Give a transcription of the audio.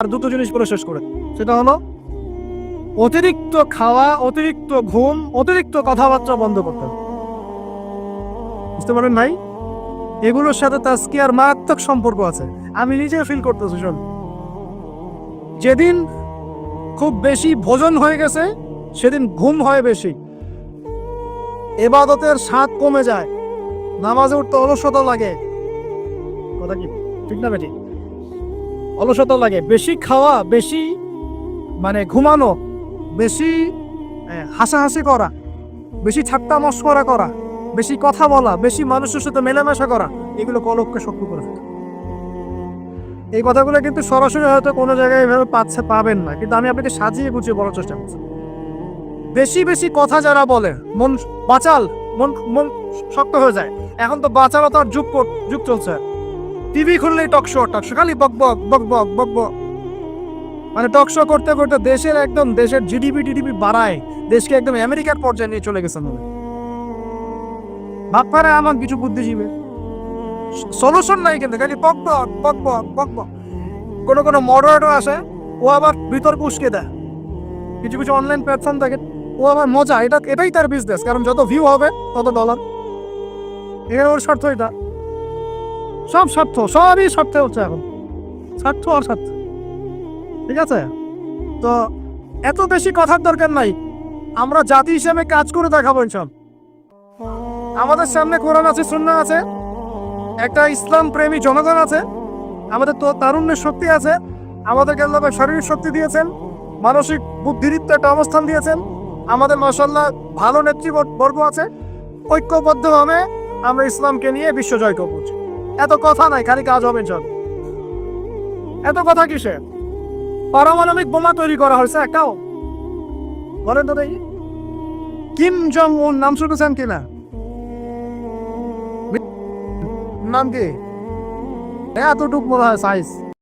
আর দুটো জিনিস করে শেষ করে। সেটা হলো, অতিরিক্ত খাওয়া, অতিরিক্ত ঘুম, অতিরিক্ত কথাবার্তা বন্ধ করতে বুঝতে পারেন ভাই? এগুলোর সাথে তাস্কিয়ার মারাত্মক সম্পর্ক আছে? আমি নিজে ফিল করতেছি, শোন। যেদিন খুব বেশি ভোজন হয়ে গেছে, সেদিন ঘুম হয় বেশি। এবাদতের স্বাদ কমে যায়। নামাজে উঠতে অলসতা লাগে। কথা কি? ঠিক না বেটি? অলসতা লাগে। বেশি খাওয়া, বেশি মানে ঘুমানো, বেশি হাসাহাসি করা, বেশি ঠাট্টা মস্করা করা, বেশি কথা বলা, বেশি মানুষের সাথে মেলামেশা করা, এগুলো কলককে শক্ত করে ফেলে। এই কথাগুলো কিন্তু সরাসরি হয়তো কোনো জায়গায় এভাবে পাচ্ছে, পাবেন না। কিন্তু আমি আপনাকে সাজিয়ে গুছিয়ে বলার চেষ্টা করছি। বেশি বেশি কথা যারা বলে, মন বাঁচাল, মন মন শক্ত হয়ে যায়। এখন তো বাঁচালো তো আর যুগ যুগ চলছে। টিভি খুললেই টক শো টক শো, খালি বক বক বক বক বক বক। মানে টক শো করতে করতে দেশের একদম, দেশের জিডিপি টিডিপি বাড়ায়। দেশকে একদম আমেরিকার পর্যায়ে নিয়ে চলে গেছে মনে ভাবপারে আমার কিছু বুদ্ধিজীবী। সলিউশন নাই কিন্তু, খালি বক বক বক বক বক বক। কোনো কোনো মডারেটর আসে, ও আবার বিতর্ক উস্কে দেয়। কিছু কিছু অনলাইন প্ল্যাটফর্ম থাকে, ও আবার মজা, এটা, এটাই তার বিজনেস কারণ যত ভিউ হবে, তত ডলার এখানে ওর স্বার্থ এটা সব স্বার্থ, সবই স্বার্থে হচ্ছে এখন। স্বার্থ আর স্বার্থ। ঠিক আছে? তো এত বেশি কথার দরকার নাই। আমরা জাতি হিসেবে কাজ করে দেখাবো ইনশাল। আমাদের সামনে কোরআন আছে, সুন্নাহ আছে। একটা ইসলাম প্রেমী জনগণ আছে। আমাদের তো তারুণ্যের শক্তি আছে। আমাদেরকে আল্লাহ শারীরিক শক্তি দিয়েছেন। মানসিক বুদ্ধিদীপ্ত একটা অবস্থান দিয়েছেন। আমাদের মাসাল্লাহ ভালো নেতৃবর্গ আছে। ঐক্যবদ্ধভাবে আমরা ইসলামকে নিয়ে বিশ্ব জয় করব। এত কথা নাই, খালি কাজ হবে সব এত কথা কিসে পারমাণবিক বোমা তৈরি করা হয়েছে একটাও? বলেন তো দেখি। কিম জং উন নাম শুনেছেন কিনা? নাম কি? এতটুক মনে হয় সাইজ